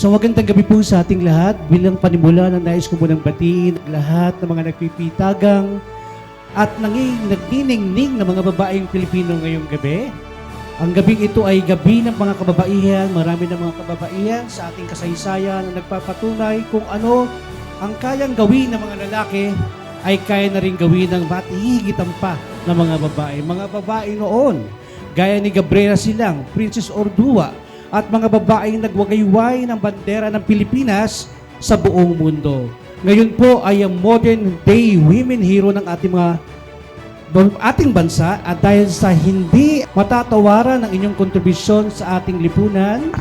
So magandang gabi po sa ating lahat. Bilang panimula na nais ko munang batiin ang lahat ng mga nagpipitagang at nanging nagniningning ng mga babaeng Pilipino ngayong gabi. Ang gabing ito ay gabi ng mga kababaihan. Marami ng mga kababaihan sa ating kasaysayan na nagpapatunay kung ano ang kayang gawin ng mga lalaki ay kaya na rin gawin ng matihigitan pa ng mga babae. Mga babae noon, gaya ni Gabriela Silang, Princess Ordua, at mga babaeng nagwagayway ng bandera ng Pilipinas sa buong mundo. Ngayon po ay ang modern day women hero ng ating mga ating bansa at dahil sa hindi matatawaran ng inyong kontribusyon sa ating lipunan,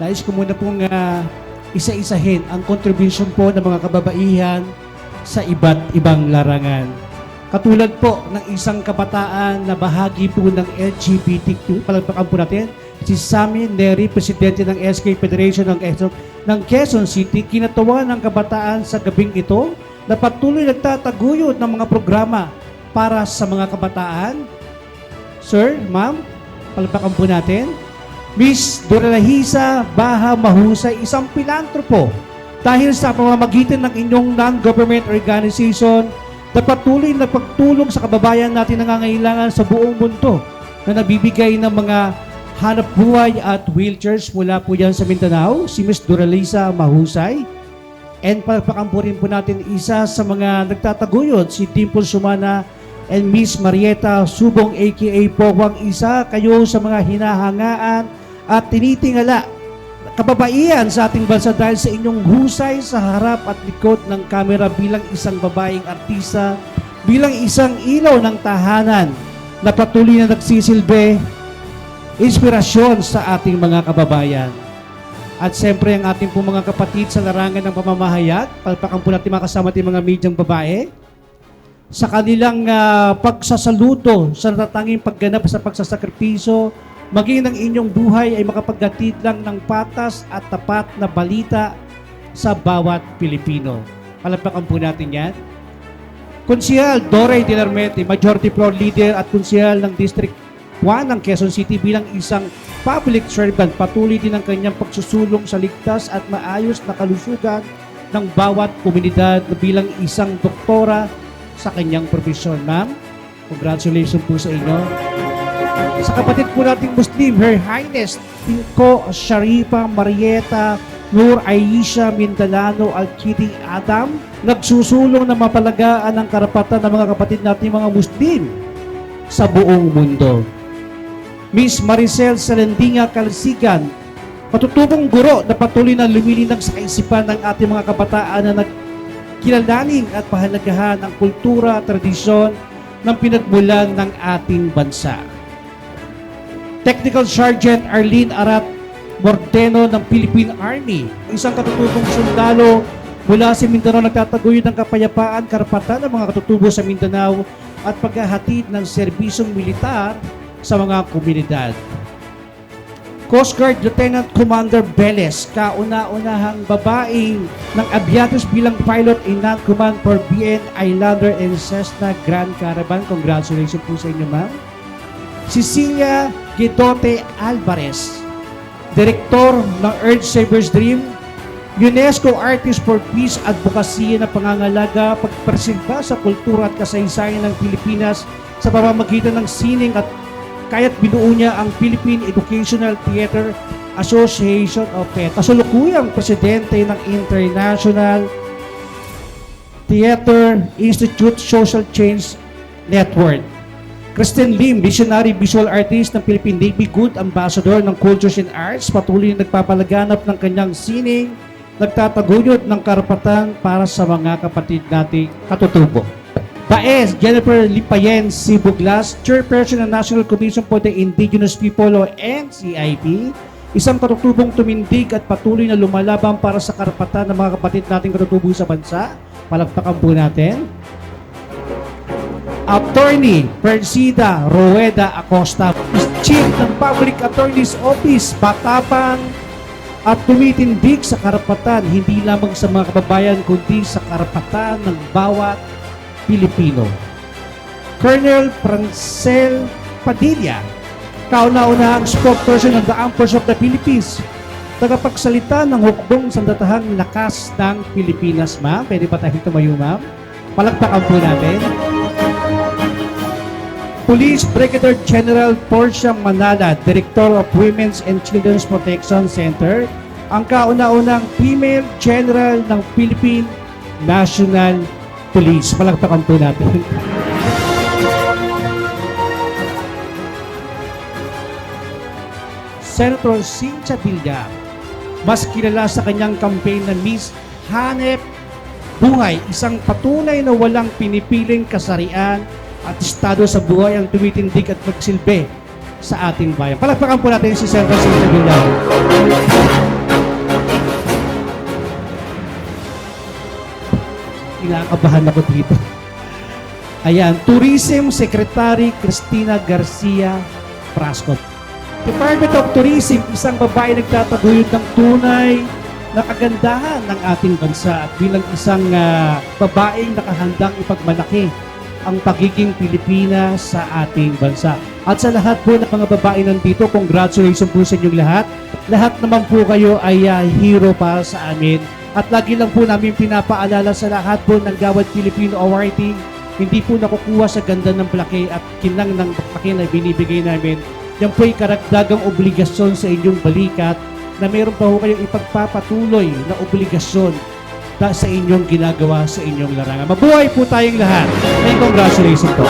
nais ko muna pong ah, isa-isahin ang kontribusyon po ng mga kababaihan sa iba't ibang larangan. Katulad po ng isang kabataan na bahagi po ng LGBTQ, palagpakan po natin, si Sammy Neri, Presidente ng SK Federation ng Quezon, ng Quezon City, kinatawa ng kabataan sa gabing ito na patuloy nagtataguyod ng mga programa para sa mga kabataan. Sir, ma'am, palagpakan po natin. Miss Doralahisa Baha Mahusay, isang pilantropo dahil sa pamamagitan ng inyong non-government organization na patuloy na pagtulong sa kababayan natin na nangangailangan sa buong mundo na nabibigay ng mga hanap buhay at wheelchairs mula po yan sa Mindanao, si Miss Doralisa Mahusay. And palakpakan po rin po natin isa sa mga nagtataguyod, si Dimple Sumana and Miss Marieta Subong aka Pogwang isa. Kayo sa mga hinahangaan at tinitingala kababaihan sa ating bansa dahil sa inyong husay sa harap at likod ng kamera bilang isang babaeng artista, bilang isang ilaw ng tahanan. Na patuloy na nagsisilbi inspirasyon sa ating mga kababayan. At siyempre ang ating po mga kapatid sa larangan ng pamamahayag, palpakan po natin mga kasama ating mga medyang babae, sa kanilang ah, pagsasaluto sa natatanging pagganap sa pagsasakripiso, maging ng inyong buhay ay makapaggatid lang ng patas at tapat na balita sa bawat Pilipino. Palagpakan po natin yan. Konsihal Doray Dilarmete, Majority Floor Leader at Konsihal ng District 1 ng Quezon City bilang isang public servant, patuloy din ang kanyang pagsusulong sa ligtas at maayos na kalusugan ng bawat komunidad bilang isang doktora sa kanyang profesyon. Ma'am, congratulations po sa inyo. Sa kapatid po nating Muslim, Her Highness Tinko Sharifa Marieta Nur Aisha Mindalano Alkidi Adam, nagsusulong na mapalagaan ang karapatan ng mga kapatid nating mga Muslim sa buong mundo. Miss Maricel Salendinga Kalsigan, patutubong guro na patuloy na lumilinang sa kaisipan ng ating mga kabataan na nagkilalanin at pahalagahan ang kultura at tradisyon ng pinagmulan ng ating bansa. Technical Sergeant Arlene Arat Mordeno ng Philippine Army, isang katutubong sundalo mula sa Mindanao nagtataguyod ng kapayapaan, karapatan ng mga katutubo sa Mindanao at paghahatid ng serbisyong militar sa mga komunidad. Coast Guard Lieutenant Commander Beles, kauna-unahang babaeng ng Aviatus bilang pilot in non-command for BN Islander and Cessna Grand Caravan. Congratulations po sa inyo, ma'am. Cecilia Gidote Alvarez, Direktor ng Earth Savers Dream, UNESCO Artist for Peace Advocacy na pangangalaga pagpreserba sa kultura at kasaysayan ng Pilipinas sa pamamagitan ng sining at kaya't binuo niya ang Philippine Educational Theater Association of PET. Kasulukuyang presidente ng International Theater Institute Social Change Network. Kristen Lim, visionary visual artist ng Philippine Navy, good ambassador ng Cultures and Arts, patuloy na nagpapalaganap ng kanyang sining, nagtataguyod ng karapatan para sa mga kapatid nating katutubo. Baez, Jennifer Lipayen Sibuglas, Chairperson ng National Commission for the Indigenous People o NCIP, isang katutubong tumindig at patuloy na lumalaban para sa karapatan ng mga kapatid nating katutubo sa bansa. Palagpakan po natin. Attorney Persida Rueda Acosta, Chief ng Public Attorney's Office, Batapang at tumitindig sa karapatan hindi lamang sa mga kababayan kundi sa karapatan ng bawat Pilipino. Colonel Francel Padilla, kauna-unahang spokesperson ng the Armed Forces of the Philippines, tagapagsalita ng hukbong sandatahang lakas ng Pilipinas, ma'am. Pwede pa tayo tumayo, ma'am? Palagpakan po natin. Police Brigadier General Portia Manala, Director of Women's and Children's Protection Center, ang kauna-unang female general ng Philippine National Police. Palagpakan po natin. Senator Cynthia Villar, mas kilala sa kanyang campaign na Miss Hanep Buhay, isang patunay na walang pinipiling kasarian at estado sa buhay ang tumitindig at magsilbi sa ating bayan. Palagpakan po natin si Senator Cynthia Villar. Kinakabahan ako dito. Ayan, Tourism Secretary Cristina Garcia Prasco. Department of Tourism, isang babae nagtataguyod ng tunay na kagandahan ng ating bansa at bilang isang ah, babaeng nakahandang ipagmalaki ang pagiging Pilipina sa ating bansa. At sa lahat po ng mga babae nandito, congratulations po sa inyong lahat. Lahat naman po kayo ay ah, hero para sa amin. At lagi lang po namin pinapaalala sa lahat po ng Gawad Filipino Awarding, hindi po nakukuha sa ganda ng plake at kinang ng plake na binibigay namin. Yan po ay karagdagang obligasyon sa inyong balikat na meron pa ho kayong ipagpapatuloy na obligasyon sa inyong ginagawa sa inyong larangan. Mabuhay po tayong lahat. And congratulations po.